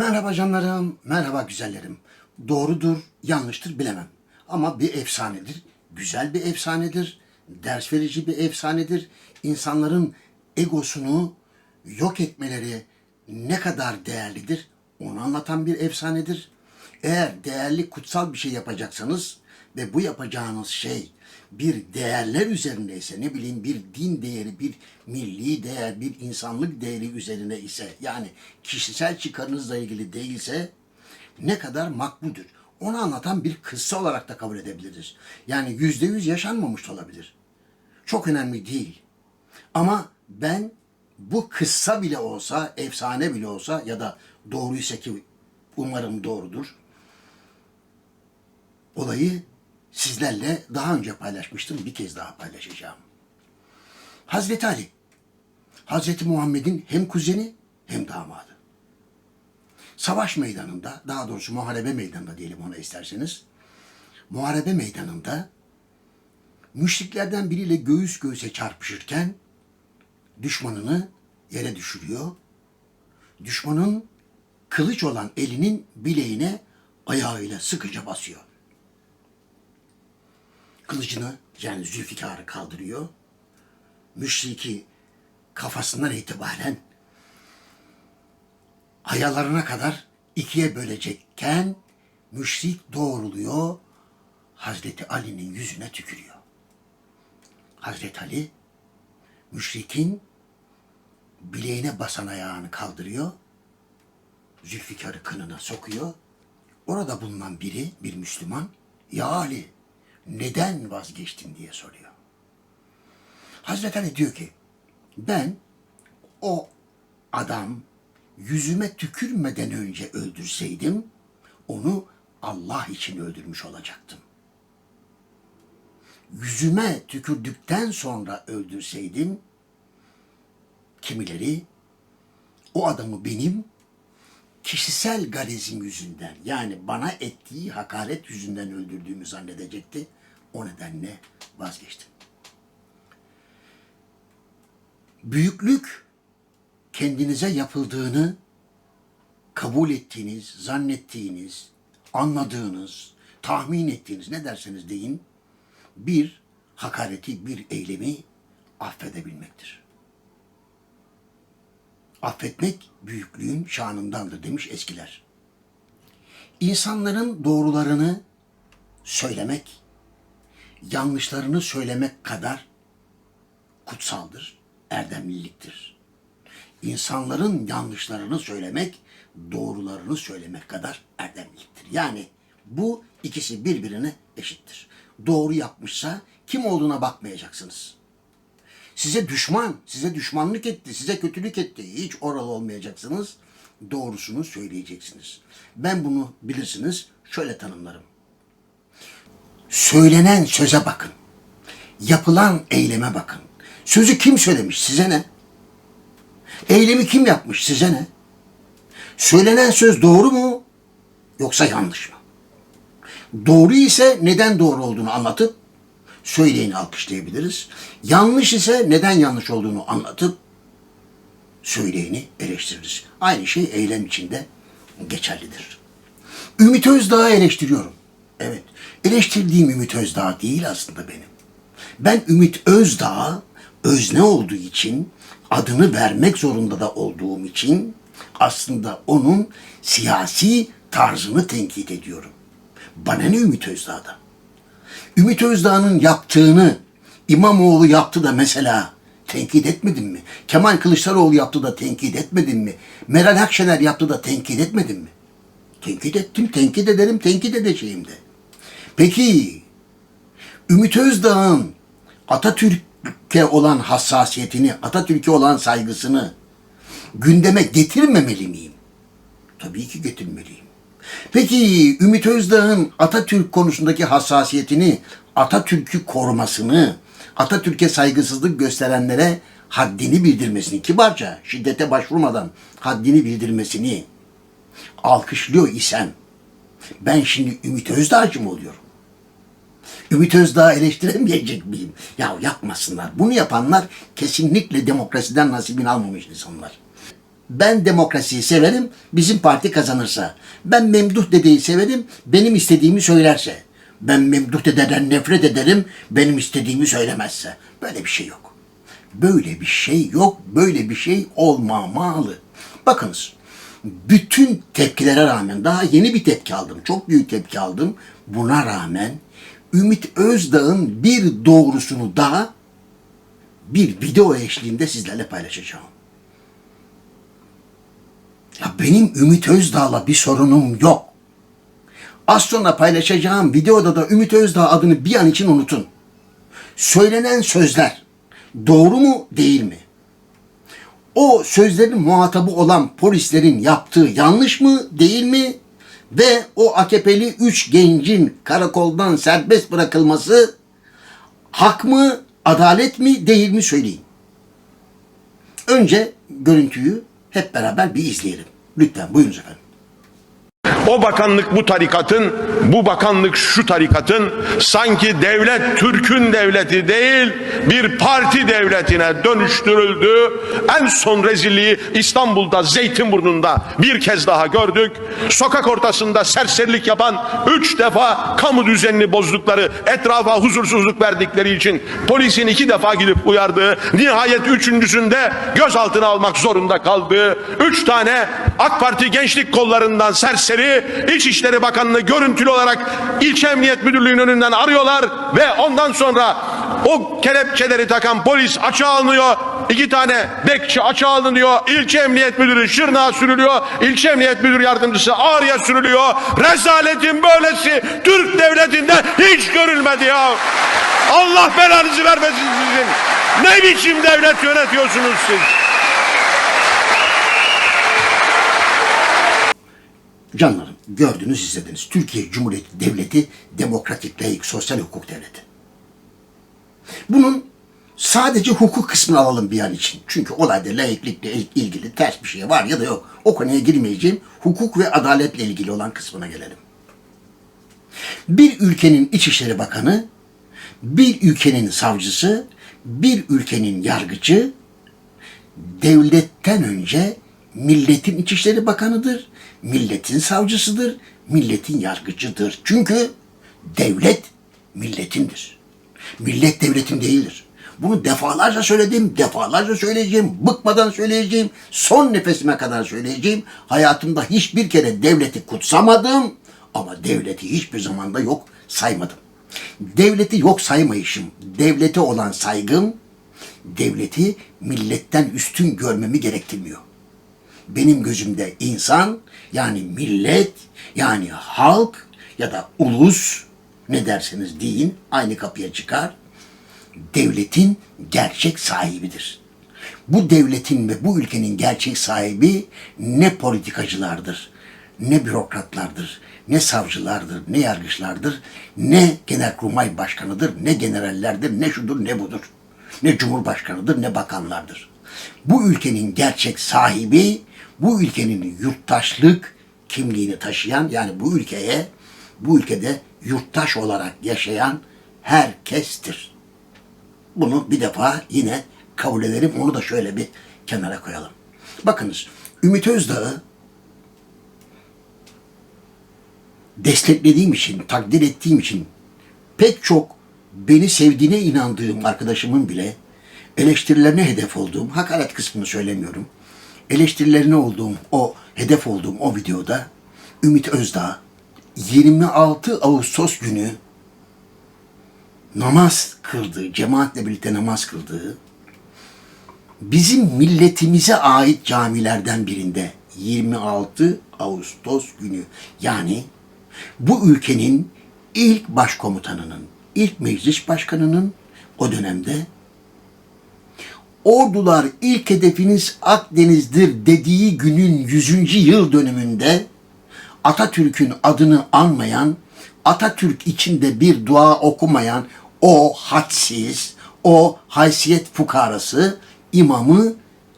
Merhaba canlarım, merhaba güzellerim. Doğrudur, yanlıştır bilemem. Ama bir efsanedir, güzel bir efsanedir, ders verici bir efsanedir. İnsanların egosunu yok etmeleri ne kadar değerlidir onu anlatan bir efsanedir. Eğer değerli kutsal bir şey yapacaksanız ve bu yapacağınız şey bir değerler üzerindeyse ne bileyim bir din değeri, bir milli değer, bir insanlık değeri üzerine ise yani kişisel çıkarınızla ilgili değilse ne kadar makbuldür. Onu anlatan bir kıssa olarak da kabul edebiliriz. Yani yüzde yüz yaşanmamış olabilir. Çok önemli değil. Ama ben bu kıssa bile olsa, efsane bile olsa ya da doğruysa ki umarım doğrudur. Olayı sizlerle daha önce paylaşmıştım. Bir kez daha paylaşacağım. Hazreti Ali, Hazreti Muhammed'in hem kuzeni hem damadı. Savaş meydanında, daha doğrusu muharebe meydanında diyelim ona isterseniz. Muharebe meydanında müşriklerden biriyle göğüs göğüse çarpışırken düşmanını yere düşürüyor. Düşmanın kılıç olan elinin bileğine ayağıyla sıkıca basıyor. Kılıcını yani Zülfikar'ı kaldırıyor. Müşriki kafasından itibaren ayalarına kadar ikiye bölecekken müşrik doğruluyor. Hazreti Ali'nin yüzüne tükürüyor. Hazreti Ali müşrikin bileğine basan ayağını kaldırıyor. Zülfikar'ı kınına sokuyor. Orada bulunan biri, bir Müslüman, ya Ali neden vazgeçtin diye soruyor. Hazreti Ali diyor ki, ben o adam yüzüme tükürmeden önce öldürseydim, onu Allah için öldürmüş olacaktım. Yüzüme tükürdükten sonra öldürseydim, kimileri o adamı benim kişisel garezim yüzünden yani bana ettiği hakaret yüzünden öldürdüğümü zannedecekti. O nedenle vazgeçtim. Büyüklük kendinize yapıldığını kabul ettiğiniz, zannettiğiniz, anladığınız, tahmin ettiğiniz ne derseniz deyin bir hakareti, bir eylemi affedebilmektir. Affetmek büyüklüğün şanındandır demiş eskiler. İnsanların doğrularını söylemek, yanlışlarını söylemek kadar kutsaldır, erdemliliktir. İnsanların yanlışlarını söylemek, doğrularını söylemek kadar erdemliliktir. Yani bu ikisi birbirine eşittir. Doğru yapmışsa kim olduğuna bakmayacaksınız. Size düşman, size düşmanlık etti, size kötülük etti. Hiç oralı olmayacaksınız. Doğrusunu söyleyeceksiniz. Ben bunu bilirsiniz. Şöyle tanımlarım. Söylenen söze bakın. Yapılan eyleme bakın. Sözü kim söylemiş size ne? Eylemi kim yapmış size ne? Söylenen söz doğru mu yoksa yanlış mı? Doğru ise neden doğru olduğunu anlatıp söyleyeni alkışlayabiliriz. Yanlış ise neden yanlış olduğunu anlatıp söyleyeni eleştiririz. Aynı şey eylem içinde geçerlidir. Ümit Özdağ'ı eleştiriyorum. Evet, eleştirdiğim Ümit Özdağ değil aslında benim. Ben Ümit Özdağ özne olduğu için, adını vermek zorunda da olduğum için aslında onun siyasi tarzını tenkit ediyorum. Bana ne Ümit Özdağ'da? Ümit Özdağ'ın yaptığını İmamoğlu yaptı da mesela tenkit etmedin mi? Kemal Kılıçdaroğlu yaptı da tenkit etmedin mi? Meral Akşener yaptı da tenkit etmedin mi? Tenkit ettim, tenkit ederim, tenkit edeceğim de. Peki Ümit Özdağ'ın Atatürk'e olan hassasiyetini, Atatürk'e olan saygısını gündeme getirmemeli miyim? Tabii ki getirmeliyim. Peki Ümit Özdağ'ın Atatürk konusundaki hassasiyetini, Atatürk'ü korumasını, Atatürk'e saygısızlık gösterenlere haddini bildirmesini, kibarca şiddete başvurmadan haddini bildirmesini alkışlıyor isem ben şimdi Ümit Özdağcı mı oluyorum? Ümit Özdağ'ı eleştiremeyecek miyim? Ya yapmasınlar. Bunu yapanlar kesinlikle demokrasiden nasibini almamış insanlar. Ben demokrasiyi severim, bizim parti kazanırsa. Ben Memduh dedeyi severim, benim istediğimi söylerse. Ben Memduh dededen nefret ederim, benim istediğimi söylemezse. Böyle bir şey yok. Böyle bir şey yok, böyle bir şey olmamalı. Bakınız, bütün tepkilere rağmen, daha yeni bir tepki aldım, çok büyük tepki aldım. Buna rağmen Ümit Özdağ'ın bir doğrusunu daha bir video eşliğinde sizlerle paylaşacağım. Ya benim Ümit Özdağ'la bir sorunum yok. Az sonra paylaşacağım videoda da Ümit Özdağ adını bir an için unutun. Söylenen sözler doğru mu değil mi? O sözlerin muhatabı olan polislerin yaptığı yanlış mı değil mi? Ve o AKP'li üç gencin karakoldan serbest bırakılması hak mı, adalet mi değil mi söyleyin. Önce görüntüyü hep beraber bir izleyelim. Lütfen buyurunuz efendim. O bakanlık bu tarikatın, bu bakanlık şu tarikatın sanki devlet Türk'ün devleti değil bir parti devletine dönüştürüldü. En son rezilliği İstanbul'da Zeytinburnu'nda bir kez daha gördük. Sokak ortasında serserilik yapan üç defa kamu düzenini bozdukları, etrafa huzursuzluk verdikleri için polisin iki defa gidip uyardığı, nihayet üçüncüsünde gözaltına almak zorunda kaldığı, üç tane AK Parti gençlik kollarından serseri İçişleri Bakanı'nı görüntülü olarak İlçe Emniyet Müdürlüğü'nün önünden arıyorlar ve ondan sonra o kelepçeleri takan polis açığa alınıyor. İki tane bekçi açığa alınıyor. İlçe Emniyet Müdürü Şırnağa sürülüyor. İlçe Emniyet Müdür Yardımcısı Ağrı'ya sürülüyor. Rezaletin böylesi Türk Devleti'nde hiç görülmedi ya. Allah belanızı vermesin sizin. Ne biçim devlet yönetiyorsunuz siz? Canlarım gördünüz izlediniz. Türkiye Cumhuriyeti Devleti demokratik, layık, sosyal hukuk devleti. Bunun sadece hukuk kısmını alalım bir an için. Çünkü olayda layıklıkla il- ilgili ters bir şey var ya da yok. O konuya girmeyeceğim. Hukuk ve adaletle ilgili olan kısmına gelelim. Bir ülkenin İçişleri Bakanı, bir ülkenin savcısı, bir ülkenin yargıcı, devletten önce milletin İçişleri Bakanı'dır, milletin savcısıdır, milletin yargıcıdır. Çünkü devlet milletindir. Millet devletin değildir. Bunu defalarca söyledim, defalarca söyleyeceğim, bıkmadan söyleyeceğim, son nefesime kadar söyleyeceğim. Hayatımda hiçbir kere devleti kutsamadım ama devleti hiçbir zamanda yok saymadım. Devleti yok saymayışım, devlete olan saygım, devleti milletten üstün görmemi gerektirmiyor. Benim gözümde insan yani millet yani halk ya da ulus ne derseniz deyin aynı kapıya çıkar. Devletin gerçek sahibidir. Bu devletin ve bu ülkenin gerçek sahibi ne politikacılardır, ne bürokratlardır, ne savcılardır, ne yargıçlardır, ne genelkurmay başkanıdır, ne generallerdir, ne şudur ne budur. Ne cumhurbaşkanıdır, ne bakanlardır. Bu ülkenin gerçek sahibi, bu ülkenin yurttaşlık kimliğini taşıyan, yani bu ülkeye, bu ülkede yurttaş olarak yaşayan herkestir. Bunu bir defa yine kabul ederim. Onu da şöyle bir kenara koyalım. Bakınız Ümit Özdağ'ı desteklediğim için, takdir ettiğim için pek çok beni sevdiğine inandığım arkadaşımın bile eleştirilerine hedef olduğum, hakaret kısmını söylemiyorum. Eleştirilerine olduğum, o hedef olduğum o videoda Ümit Özdağ 26 Ağustos günü namaz kıldığı, cemaatle birlikte namaz kıldığı, bizim milletimize ait camilerden birinde 26 Ağustos günü. Yani bu ülkenin ilk başkomutanının, ilk meclis başkanının o dönemde ordular ilk hedefiniz Akdeniz'dir dediği günün 100. yıl dönümünde Atatürk'ün adını anmayan, Atatürk içinde bir dua okumayan o hadsiz, o haysiyet fukarası imamı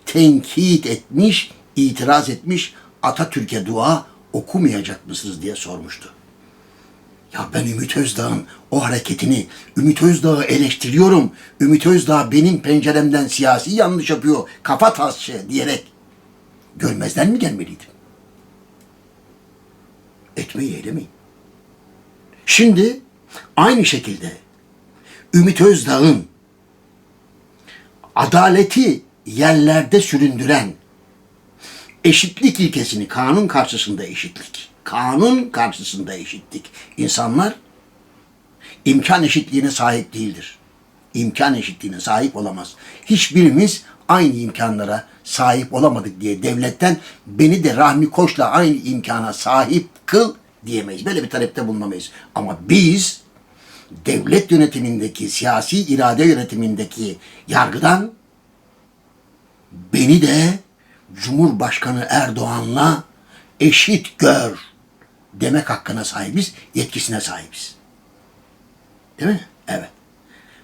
tenkit etmiş, itiraz etmiş, Atatürk'e dua okumayacak mısınız diye sormuştu. Ya ben Ümit Özdağ'ın o hareketini, Ümit Özdağ'ı eleştiriyorum. Ümit Özdağ benim penceremden siyasi yanlış yapıyor, kafa tasçı diyerek Görmezden mi gelmeliydim? Etmeyi eylemeyin. Şimdi aynı şekilde Ümit Özdağ'ın adaleti yerlerde süründüren eşitlik ilkesini kanun karşısında eşitlik. Kanun karşısında eşitlik. İnsanlar imkan eşitliğine sahip değildir. İmkan eşitliğine sahip olamaz. Hiçbirimiz aynı imkanlara sahip olamadık diye devletten beni de Rahmi Koç'la aynı imkana sahip kıl diyemeyiz. Böyle bir talepte bulunamayız. Ama biz devlet yönetimindeki, siyasi irade yönetimindeki yargıdan beni de Cumhurbaşkanı Erdoğan'la eşit gör demek hakkına sahibiz, yetkisine sahibiz. Değil mi? Evet.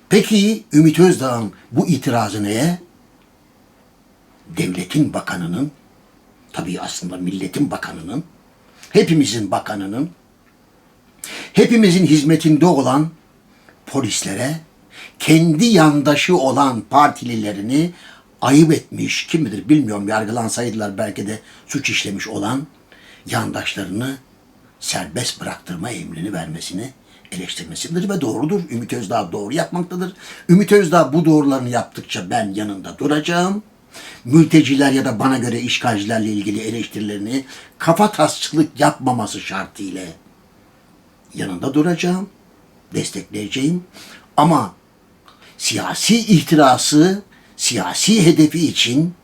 Peki Ümit Özdağ'ın bu itirazı neye? Devletin bakanının, tabii aslında milletin bakanının, hepimizin bakanının, hepimizin hizmetinde olan polislere, kendi yandaşı olan partililerini ayıp etmiş, kim bilir bilmiyorum yargılansaydılar belki de suç işlemiş olan yandaşlarını serbest bıraktırma emrini vermesini eleştirmesidir ve doğrudur. Ümit Özdağ doğru yapmaktadır. Ümit Özdağ bu doğrularını yaptıkça ben yanında duracağım. Mülteciler ya da bana göre işgalcilerle ilgili eleştirilerini kafa tasçılık yapmaması şartıyla yanında duracağım, destekleyeceğim. Ama siyasi ihtirası, siyasi hedefi için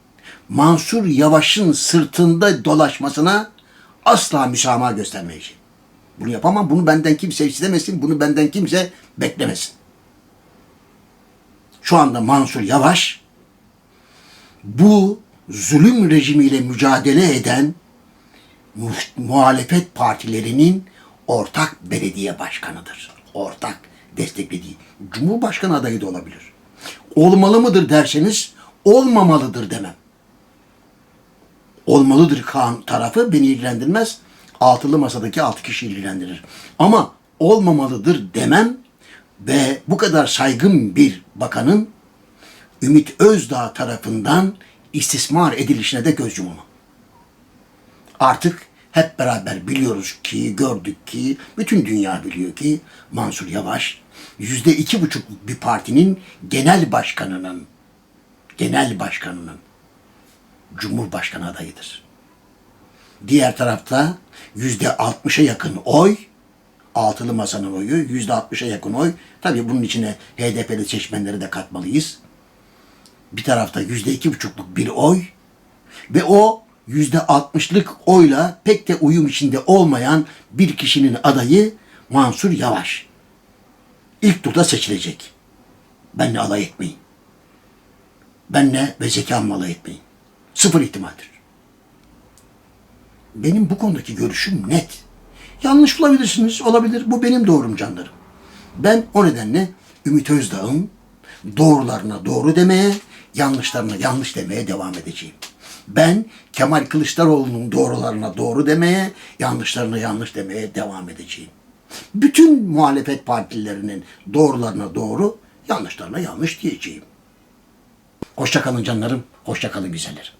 Mansur Yavaş'ın sırtında dolaşmasına asla müsamaha göstermeyeceğim. Bunu yapamam, bunu benden kimse istemesin, bunu benden kimse beklemesin. Şu anda Mansur Yavaş bu zulüm rejimiyle mücadele eden mu- muhalefet partilerinin ortak belediye başkanıdır. Ortak desteklediği. Cumhurbaşkanı adayı da olabilir. Olmalı mıdır derseniz olmamalıdır demem. Olmalıdır kan tarafı beni ilgilendirmez. Altılı masadaki altı kişi ilgilendirir. Ama olmamalıdır demem ve bu kadar saygın bir bakanın Ümit Özdağ tarafından istismar edilişine de göz yumamam. Artık hep beraber biliyoruz ki, gördük ki, bütün dünya biliyor ki Mansur Yavaş yüzde iki buçukluk bir partinin genel başkanının, genel başkanının Cumhurbaşkanı adayıdır. Diğer tarafta yüzde altmışa yakın oy, altılı masanın oyu, yüzde altmışa yakın oy. Tabii bunun içine HDP'li seçmenleri de katmalıyız. Bir tarafta yüzde iki buçukluk bir oy ve o yüzde altmışlık oyla pek de uyum içinde olmayan bir kişinin adayı Mansur Yavaş. İlk turda seçilecek. Benle alay etmeyin. Benle ve zekamla alay etmeyin. Sıfır ihtimaldir. Benim bu konudaki görüşüm net. Yanlış bulabilirsiniz, olabilir. Bu benim doğrum canlarım. Ben o nedenle Ümit Özdağ'ın doğrularına doğru demeye, yanlışlarına yanlış demeye devam edeceğim. Ben Kemal Kılıçdaroğlu'nun doğrularına doğru demeye, yanlışlarına yanlış demeye devam edeceğim. Bütün muhalefet partilerinin doğrularına doğru, yanlışlarına yanlış diyeceğim. Hoşça kalın canlarım, hoşça kalın güzellerim.